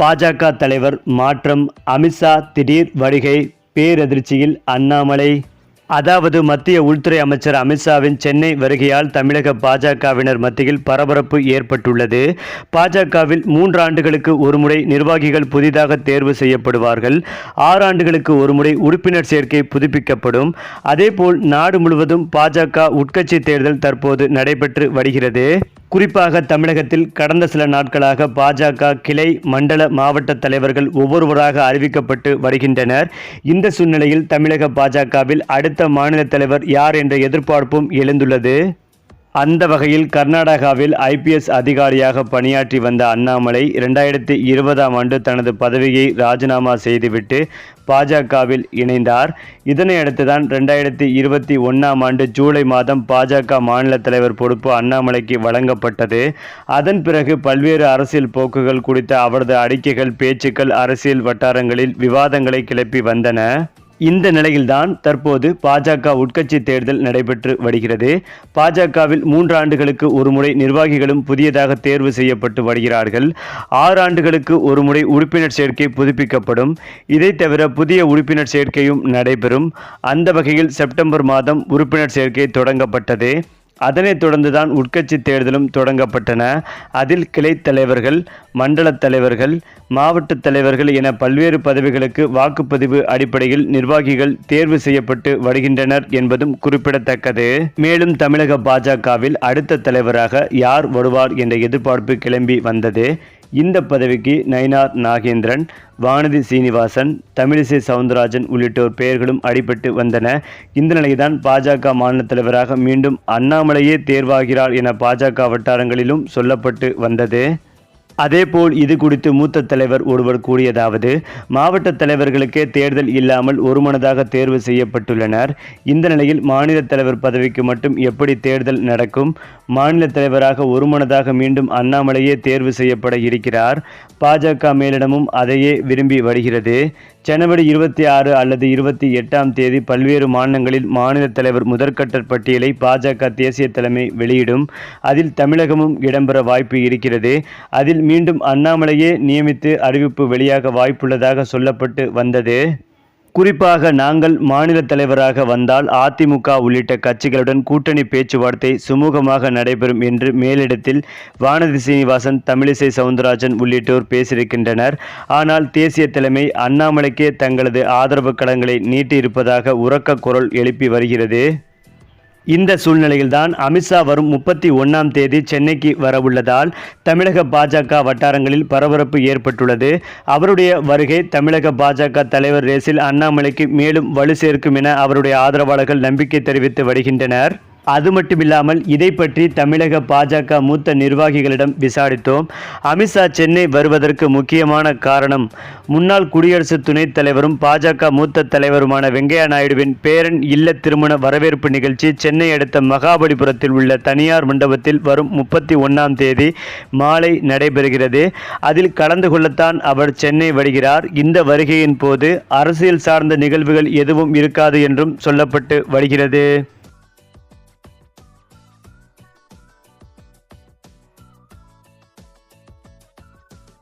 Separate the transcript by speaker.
Speaker 1: பாஜக தலைவர் மாற்றம் அமித்ஷா திடீர் வருகை பேரதிர்ச்சியில் அண்ணாமலை. அதாவது மத்திய உள்துறை அமைச்சர் அமித்ஷாவின் சென்னை வருகையால் தமிழக பாஜகவினர் மத்தியில் பரபரப்பு ஏற்பட்டுள்ளது. பாஜகவில் மூன்று ஆண்டுகளுக்கு ஒருமுறை நிர்வாகிகள் புதிதாக தேர்வு செய்யப்படுவார்கள். ஆறு ஆண்டுகளுக்கு ஒருமுறை உறுப்பினர் சேர்க்கை புதுப்பிக்கப்படும். அதேபோல் நாடு முழுவதும் பாஜக உட்கட்சி தேர்தல் தற்போது நடைபெற்று வருகிறது. குறிப்பாக தமிழகத்தில் கடந்த சில நாட்களாக பாஜக கிளை மண்டல மாவட்ட தலைவர்கள் ஒவ்வொருவராக அறிவிக்கப்பட்டு வருகின்றனர். இந்த சூழ்நிலையில் தமிழக பாஜகவில் அடுத்த மாநில தலைவர் யார் என்ற எதிர்பார்ப்பும் எழுந்துள்ளது. அந்த வகையில் கர்நாடகாவில் ஐபிஎஸ் அதிகாரியாக பணியாற்றி வந்த அண்ணாமலை இரண்டாயிரத்தி இருபதாம் ஆண்டு தனது பதவியை ராஜினாமா செய்துவிட்டு பாஜகவில் இணைந்தார். இதனையடுத்துதான் ரெண்டாயிரத்தி இருபத்தி ஒன்றாம் ஆண்டு ஜூலை மாதம் பாஜக மாநில தலைவர் பொறுப்பு அண்ணாமலைக்கு வழங்கப்பட்டது. அதன் பிறகு பல்வேறு அரசியல் போக்குகள் குறித்த அவரது அறிக்கைகள் பேச்சுக்கள் அரசியல் வட்டாரங்களில் விவாதங்களை கிளப்பி வந்தன. இந்த நிலையில்தான் தற்போது பாஜக உட்கட்சி தேர்தல் நடைபெற்று வருகிறது. பாஜகவில் மூன்று ஆண்டுகளுக்கு ஒருமுறை நிர்வாகிகளும் புதியதாக தேர்வு செய்யப்பட்டு வருகிறார்கள். ஆறு ஆண்டுகளுக்கு ஒருமுறை உறுப்பினர் சேர்க்கை புதுப்பிக்கப்படும். இதை தவிர புதிய உறுப்பினர் சேர்க்கையும் நடைபெறும். அந்த வகையில் செப்டம்பர் மாதம் உறுப்பினர் சேர்க்கை தொடங்கப்பட்டது. அதனைத் தொடர்ந்துதான் உட்கட்சி தேர்தலும் தொடங்கப்பட்டன. அதில் கிளை தலைவர்கள் மண்டல தலைவர்கள் மாவட்ட தலைவர்கள் என பல்வேறு பதவிகளுக்கு வாக்குப்பதிவு அடிப்படையில் நிர்வாகிகள் தேர்வு செய்யப்பட்டு வருகின்றனர் என்பதும் குறிப்பிடத்தக்கது. மேலும் தமிழக பாஜகவில் அடுத்த தலைவராக யார் வருவார் என்ற எதிர்பார்ப்பு கிளம்பி வந்தது. இந்த பதவிக்கு நயினார் நாகேந்திரன் வானதி சீனிவாசன் தமிழிசை சவுந்தரராஜன் உள்ளிட்டோர் பெயர்களும் அடிபட்டு வந்தன. இந்த நிலையில்தான் பாஜக மாநில தலைவராக மீண்டும் அண்ணாமலையே தேர்வாகிறார் என பாஜக வட்டாரங்களிலும் சொல்லப்பட்டு வந்தது. அதேபோல் இது குறித்து மூத்த தலைவர் ஒருவர் கூறியதாவது மாவட்ட தலைவர்களுக்கே தேர்தல் இல்லாமல் ஒருமனதாக தேர்வு செய்யப்பட்டுள்ளனர். இந்த நிலையில் மாநில தலைவர் பதவிக்கு மட்டும் எப்படி தேர்தல் நடக்கும்? மாநில தலைவராக ஒருமனதாக மீண்டும் அண்ணாமலையே தேர்வு செய்யப்பட இருக்கிறார். பாஜக மேலிடமும் அதையே விரும்பி வருகிறது. ஜனவரி இருபத்தி ஆறு அல்லது இருபத்தி எட்டாம் தேதி பல்வேறு மாநிலங்களில் மாநில தலைவர் முதற்கட்ட பட்டியலை பாஜக தேசிய தலைமை வெளியிடும். அதில் தமிழகமும் இடம்பெற வாய்ப்பு இருக்கிறது. அதில் மீண்டும் அண்ணாமலையே நியமித்து அறிவிப்பு வெளியாக வாய்ப்புள்ளதாக சொல்லப்பட்டு வந்தது. குறிப்பாக நாங்கள் மாநில தலைவராக வந்தால் அதிமுக உள்ளிட்ட கட்சிகளுடன் கூட்டணி பேச்சுவார்த்தை சுமூகமாக நடைபெறும் என்று மேலிடத்தில் வானதி சீனிவாசன் தமிழிசை சவுந்தரராஜன் உள்ளிட்டோர் பேசியிருக்கின்றனர். ஆனால் தேசிய தலைமை அண்ணாமலைக்கே தங்களது ஆதரவு களங்களை நீட்டியிருப்பதாக உறக்க குரல் எழுப்பி வருகிறது. இந்த சூழ்நிலையில்தான் அமித்ஷா வரும் முப்பத்தி ஒன்றாம் தேதி சென்னைக்கு வரவுள்ளதால் தமிழக பாஜக வட்டாரங்களில் பரபரப்பு ஏற்பட்டுள்ளது. அவருடைய வருகை தமிழக பாஜக தலைவர் ரேசில் அண்ணாமலைக்கு மேலும் வலு சேர்க்கும் என அவருடைய ஆதரவாளர்கள் நம்பிக்கை தெரிவித்து வருகின்றனர். அது மட்டுமில்லாமல் இதை பற்றி தமிழக பாஜக மூத்த நிர்வாகிகளிடம் விசாரித்தோம். அமித்ஷா சென்னை வருவதற்கு முக்கியமான காரணம் முன்னாள் குடியரசு துணைத் தலைவரும் பாஜக மூத்த தலைவருமான வெங்கையா நாயுடுவின் பேரன் இல்ல திருமண வரவேற்பு நிகழ்ச்சி சென்னை அடுத்த மகாபலிபுரத்தில் உள்ள தனியார் மண்டபத்தில் வரும் முப்பத்தி ஒன்றாம் தேதி மாலை நடைபெறுகிறது. அதில் கலந்து கொள்ளத்தான் அவர் சென்னை வருகிறார். இந்த வருகையின் போது அரசியல் சார்ந்த நிகழ்வுகள் எதுவும் இருக்காது என்றும் சொல்லப்பட்டு வருகிறது.